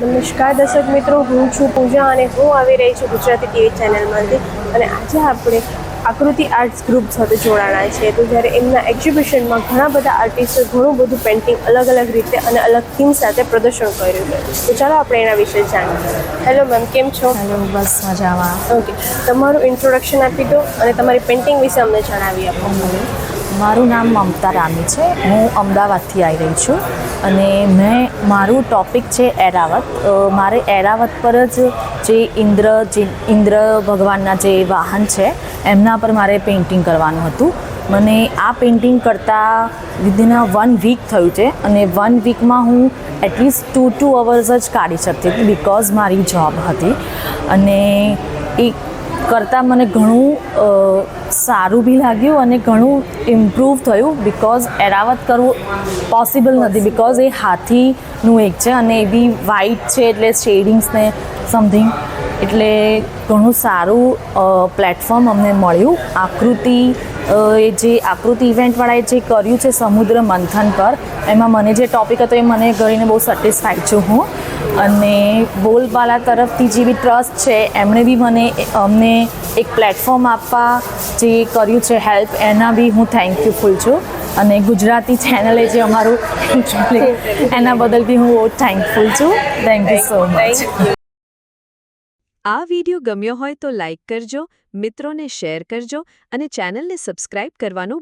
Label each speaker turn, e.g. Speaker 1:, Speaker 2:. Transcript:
Speaker 1: નમસ્કાર દર્શક મિત્રો હું છું પૂજા અને હું આવી રહી છું ગુજરાતી ટીવી ચેનલમાંથી. અને આજે આપણે આકૃતિ આર્ટ્સ ગ્રુપ સાથે જોડાણા છે. તો જ્યારે એમના એક્ઝિબિશનમાં ઘણા બધા આર્ટિસ્ટો ઘણું બધું પેઇન્ટિંગ અલગ અલગ રીતે અને અલગ થીમ સાથે પ્રદર્શન કર્યું છે. તો ચાલો આપણે એના વિશે જાણીએ. હેલો મેમ કેમ છો?
Speaker 2: હેલો બસ મજામાં.
Speaker 1: ઓકે. તમારું ઇન્ટ્રોડક્શન આપી દો અને તમારી પેઇન્ટિંગ વિશે અમને જણાવી આપો.
Speaker 2: મારું નામ મમતા રામી છે. હું અમદાવાદથી આવી રહી છું. અને મેં મારું ટોપિક છે એરાવત. મારે એરાવત પર જ જે ઇન્દ્ર જે ઇન્દ્ર ભગવાનના જે વાહન છે, એમના પર મારે પેઇન્ટિંગ કરવાનું હતું. મને આ પેઇન્ટિંગ કરતાં વિધિન વન વીક થયું છે અને વન વીકમાં હું એટલીસ્ટ ટુ ટુ અવર્સ જ કાઢી શકતી હતી બિકોઝ મારી જોબ હતી. અને એ કરતાં મને ઘણું સારું બી લાગ્યું અને ઘણું ઇમ્પ્રૂવ થયું બિકોઝ એરાવત કરવું પોસિબલ નથી બિકોઝ એ હાથીનું એક છે અને એ બી વ્હાઈટ છે એટલે શેડિંગ્સ ને સમથિંગ એટલે ઘણું સારું પ્લેટફોર્મ અમને મળ્યું. આકૃતિ એ જે આકૃતિ ઇવેન્ટવાળાએ જે કર્યું છે સમુદ્ર મંથન પર એમાં મને જે ટોપિક હતો એ મને કરીને બહુ સેટિસ્ફાઈડ છું હું. અને બોલબાલા તરફથી જે બી ટ્રસ્ટ છે એમણે બી મને અમને એક પ્લેટફોર્મ આપવા જે કર્યું છે હેલ્પ એના બી હું થેન્કયુફુલ છું. અને ગુજરાતી ચેનલે જે અમારું એના બદલ બી હું બહુ થેન્કફુલ છું. થેન્ક યુ સો મચ
Speaker 3: આ વિડિયો ગમ્યો હોય તો લાઇક કરજો મિત્રોને શેર કરજો અને ચેનલને સબસ્ક્રાઇબ કરવાનું